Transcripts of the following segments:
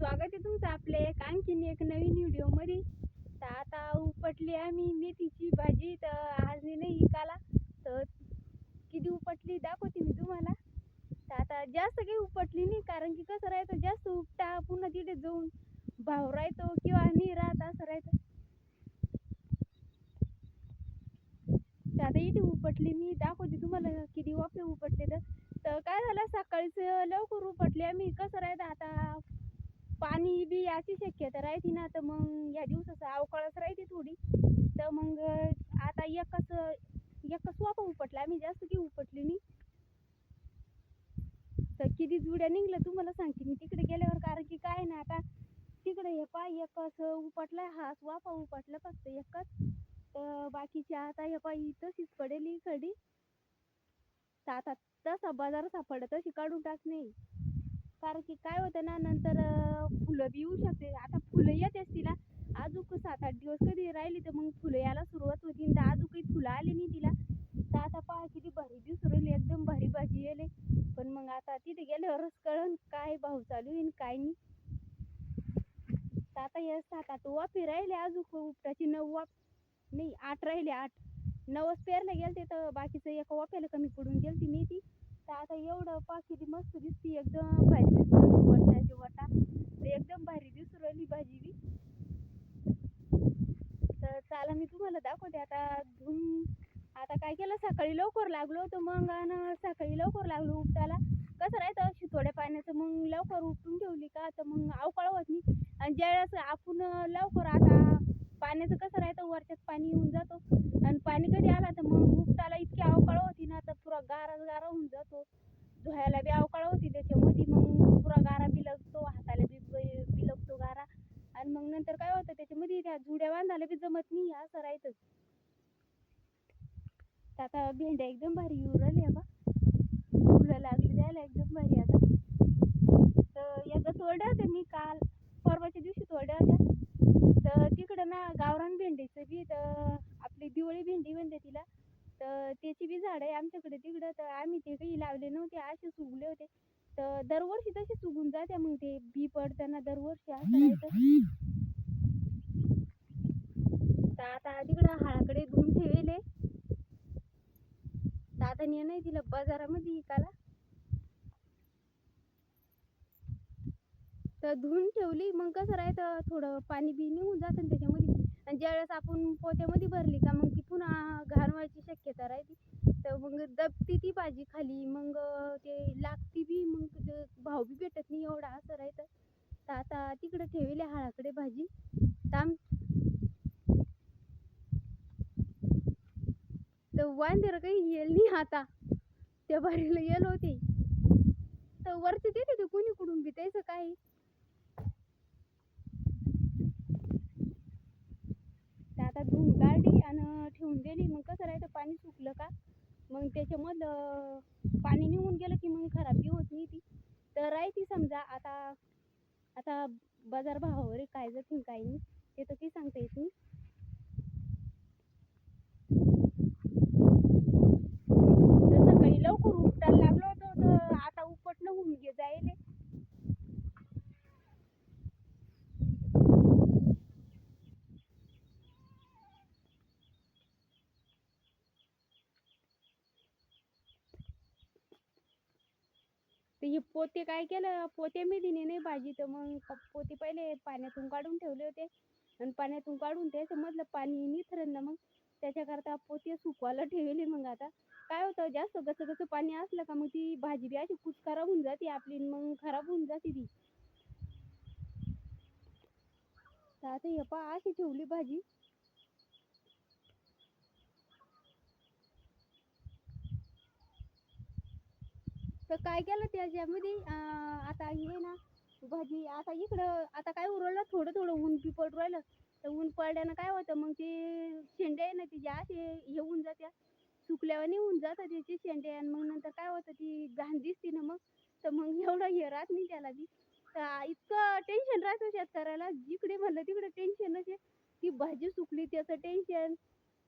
स्वागत आहे तुमचं आपले एक आणखीन एक नवीन व्हिडिओमध्ये. तर आता उपटली आम्ही मेथीची भाजी. तर आज नाही इकाला तर किती उपटली दाखवते मी तुम्हाला. तर आता जास्त काही उपटली नाही कारण की कसं राहतं जास्त उपटा पुन्हा तिथे जाऊन भाव राहतो किंवा नाही राहत असं राहतं. तर आता इथे उपटली मी दाखवते तुम्हाला किती वाफे उपटले तर. तर काय झालं सकाळीच लवकर उपटले आम्ही. कसं राहतं आता पाणी बी याची शक्यता राहते ना तर मग या दिवसाचं अवकाळच राहते थोडी. तर मग आता एकच एकच वापा उपटला आम्ही जास्त की उपटली नाही. तर किती जुड्या निघल्या तुम्हाला सांगते मी. तिकडे गेल्यावर कारण की काय ना आता तिकडे हे पाय एकच उपटलाय हाच वाफा उपटला फक्त एकच. तर बाकीची आता हे पाय तशीच पडेल इकडे तर आता तसा बाजार सापडला तशी काढून टाकणे कारण की काय होतं ना नंतर फुलं बी येऊ शकते. आता फुलं येतेच तिला अजून सात आठ दिवस कधी राहिली तर मग फुलं यायला सुरुवात होती तर अजून काही फुलं आली नाही तिला. तर आता पहा किती भारी दिसून राहिली एकदम भारी भाजी येले पण मग आता तिथे गेल्यावरच कळन काय भाव चालू येईन काय नाही. तर आता हे सात आठ वाफे राहिले अजून उपटाची नऊ वाफ नाही आठ राहिले आठ. नवस पेरले गेलते तर बाकीचं एका वाफ्याला कमी पडून गेलती मेथी तर आता एवढं पाकिटी मस्त दिसती एकदम भारी दिसू राहिली वटाची वटा. तर एकदम भारी दिसू राहिली भाजी बी. तर चला मी तुम्हाला दाखवते आता धुवून आता काय केलं सकाळी लवकर लागलो तर मग आणि सकाळी लवकर लागलो उपटाला कसं राहतं अशी थोड्या पाण्याचं मग लवकर उपटून ठेवली का तर मग अवकाळ होत नाही. आणि ज्यावेळेस आपण लवकर आता पाण्याचं कसं राहतं वरच्यात पाणी येऊन जातो. आणि पाणी कधी आला तर मग उपटा इतकी अवकाळ होती ना तर पुरा गारा गारा होऊन जातो धुवायला बी अवकाळ होती त्याच्यामध्ये मग पुरा गारा बिलगतो हाताला बी बी- बिलगतो गारा आणि मग नंतर काय होतं त्याच्यामध्ये त्या जुड्या बांधायला बी जमत नाही असं राहतं तर आता भेंड्या एकदम भारी येऊ राहिल्या बा. फुलं लागली द्यायला एकदम भारी आता. तर एकदा तोडल्या होत्या मी काल. परवाच्या दिवशी तोडल्या होत्या. तर तिकडं ना गावरान भेंडीचं बी तर आपली दिवाळी भेंडी म्हणते तिला. तर त्याची बी झाड आहे आमच्याकडे तिकडं. तर आम्ही ते काही लावले नव्हते असेच उगले होते. तर दरवर्षी तसेच उगून जाते मग ते बी पडताना दरवर्षी असं राहायचं तर आता तिकडं हाळाकडे धुवून ठेवले तर आता ने नाही दिलं बाजारामध्ये विकायला. तर धुवून ठेवली मग कसं राहतं थोडं पाणी बी निघून जातं त्याच्यामध्ये. आणि ज्यावेळेस आपण पोत्यामध्ये भरली का मग ती पुन्हा घाण व्हायची शक्यता राहते तर मग दबती ती भाजी खाली मग ते लागती बी मग ते भाव बी भेटत नाही एवढा असं राहतं तर आता तिकडे ठेवली हाळाकडे भाजी. ताम आम तर वांदेर काही येईल नाही आता. त्या बारीला येल होते. तर वरती देते ते कोणी कुठून बी काय? आता धुवून काढली आणि ठेवून दिली. मग कसं राहतं पाणी सुकलं का? मग त्याच्यामधलं पाणी निघून गेलं की मग खराब बी होत नाही ती. तर राहते समजा आता आता बाजार भावावर काय जर काय नाही ते तर की सांगता येत नाही तर सकाळी लवकर उपटायला लागलो होतो तर आता उपटणं होऊन गे जायले ते हे पोते काय केलं? पोत्यामध्ये नाही भाजी तर मग पोते पहिले पाण्यातून काढून ठेवले होते. आणि पाण्यातून काढून त्याच्यामधलं पाणी निथरन ना मग. त्याच्याकरता पोते सुकवायला ठेवले मग आता. काय होतं जास्त गसगसं पाणी असलं का मग ती भाजी बी अशी कुच खराब होऊन जाते आपली मग खराब होऊन जाते ती. तर आता हे पहा अशी ठेवली भाजी. तर काय केलं त्याच्यामध्ये? आता हे ना भाजी आता इकडं आता काय उरवलं थोडं थोडं ऊन बी पडू राहिलं. तर ऊन पडल्यानं काय होतं मग ते शेंडे आहे ना तिचे असे हे होऊन जात्या. तेव्हा निघून जातात त्याचे शेंडे आणि मग नंतर काय होतं ती घाण दिसते ना मग. तर मग एवढं हे राहत नाही त्याला बी. तर इतकं टेन्शन राहतं शेतकऱ्याला. जिकडे म्हणलं तिकडे टेन्शनच आहे ती भाजी सुकली त्याचं टेन्शन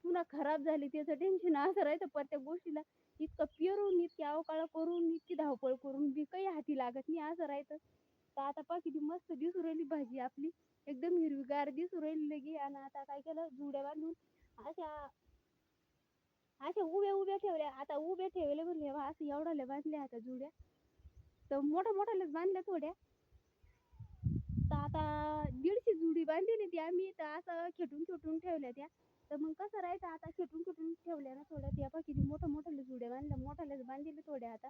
पुन्हा खराब झाली त्याचं टेन्शन असं राहतं प्रत्येक गोष्टीला. इतकं पेरून इतकी अवकाळ करून इतकी धावपळ करून बी काही हाती लागत नाही. असं राहतं. तर आता पहा किती मस्त दिसू राहिली भाजी आपली. एकदम हिरवीगार दिसू राहिली लगी. आणि आता काय केलं? जुड्या बांधून अशा असे उभ्या उभ्या ठेवल्या आता उभ्या ठेवले म्हणले बा असं एवढ्याला बांधल्या आता जुड्या. तर मोठ्या मोठ्यालाच बांधल्या थोड्या. तर आता दीडशे जुडी बांधलेली त्या आम्ही तर असं खेटून खेटून ठेवल्या त्या. तर मग कसं राहायचं? आता खेटून खेटून ठेवल्या ना थोड्या त्या पहा किती मोठ्या मोठ्याला जुड्या बांधल्या. मोठ्यालाच बांधले थोड्या आता.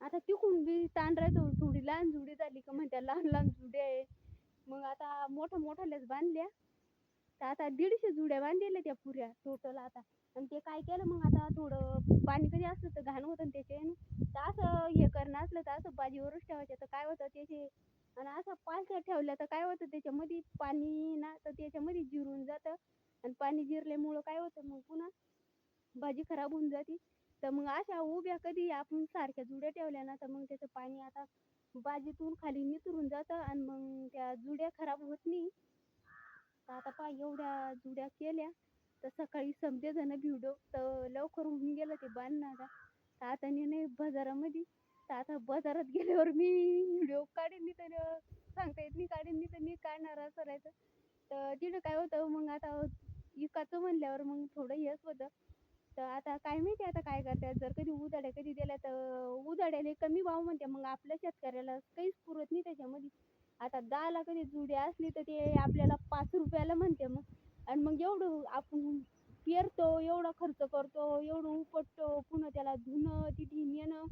आता तिकून बी ताण राहतो. थोडी लहान जुडी झाली का म्हणत्या लहान लहान जुड्या आहे. मग आता मोठ्या मोठ्यालाच बांधल्या. तर आता दीडशे जुड्या बांधलेल्या त्या पुऱ्या टोटल आता. आणि ते काय केलं मग आता थोडं पाणी कधी असलं तर घाण होतं त्याचे. त्याच्यानं तर असं हे करणं असलं तर असं बाजीवरच ठेवायचं तर काय होतं त्याचे? आणि असं पालथ्या ठेवल्या तर काय होतं? त्याच्यामध्ये पाणी ना तर त्याच्यामध्ये जिरून जातं. आणि पाणी जिरल्यामुळं काय होतं? मग पुन्हा भाजी खराब होऊन जाते. तर मग अशा उभ्या कधी आपण सारख्या जुड्या ठेवल्या ना तर मग त्याचं पाणी आता बाजीतून खाली नितरून जातं. आणि मग त्या जुड्या खराब होत नाही. तर आता पहा एवढ्या जुड्या केल्या. तर सकाळी समजे जण भिडो तर लवकर होऊन गेलं ते बांधणं आता तर आता नाही बाजारामध्ये. तर आता बाजारात गेल्यावर मी व्हिडिओ काढीन मी तर सांगता येत नाही काढीन मी तर मी काढणार असं राहायचं. तर तिथं काय होतं मग आता इकाचं म्हणल्यावर मग थोडं हेच होतं. तर आता काय माहिती आता काय करतात जर कधी उधाड्या कधी दिल्या तर उधाड्याला कमी भाव म्हणते मग आपल्या शेतकऱ्याला काहीच पुरत नाही त्याच्यामध्ये. आता दहाला कधी जुडी असली तर ते आपल्याला पाच रुपयाला म्हणते मग. आणि मग एवढं आपण पेरतो एवढा खर्च करतो एवढं उपटतो पुन्हा त्याला धुणं तिथे नेणं.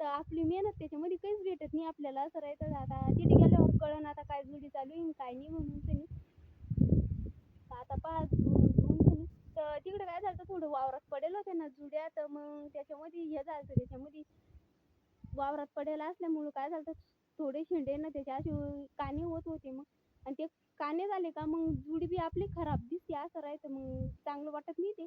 तर आपली मेहनत त्याच्यामध्ये काहीच भेटत नाही आपल्याला. असं राहायचं आता. तिथे गेल्यावर कळण आता काय जुडी चालू आहे काय नाही म्हणून त्यांनी आता पाच तर तिकडे काय झालं थोडं वावरात पडेल होते ना जुड्या. तर मग त्याच्यामध्ये हे झालं त्याच्यामध्ये वावरात पडेल असल्यामुळं काय झालं थोडे शेंडे ना त्याच्या असे काने होत होते मग. आणि ते काने झाले का मग जुडी बी आपली खराब दिसते असं राहायचं मग चांगलं वाटत नाही ते.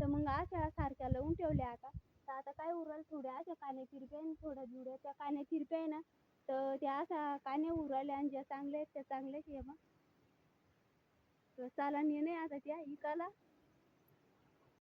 तर मग अशा सारख्या लावून ठेवल्या आता. तर आता काय उरल थोड्या अशा कान्या तिरप्या आणि थोड्या जुड्या त्या काने तिरप्या आहे ना तर त्या अशा कान्या उरल्या आणि ज्या चांगल्या आहेत त्या चांगल्याच आहे मग तर चाला नाही आता त्या इकाला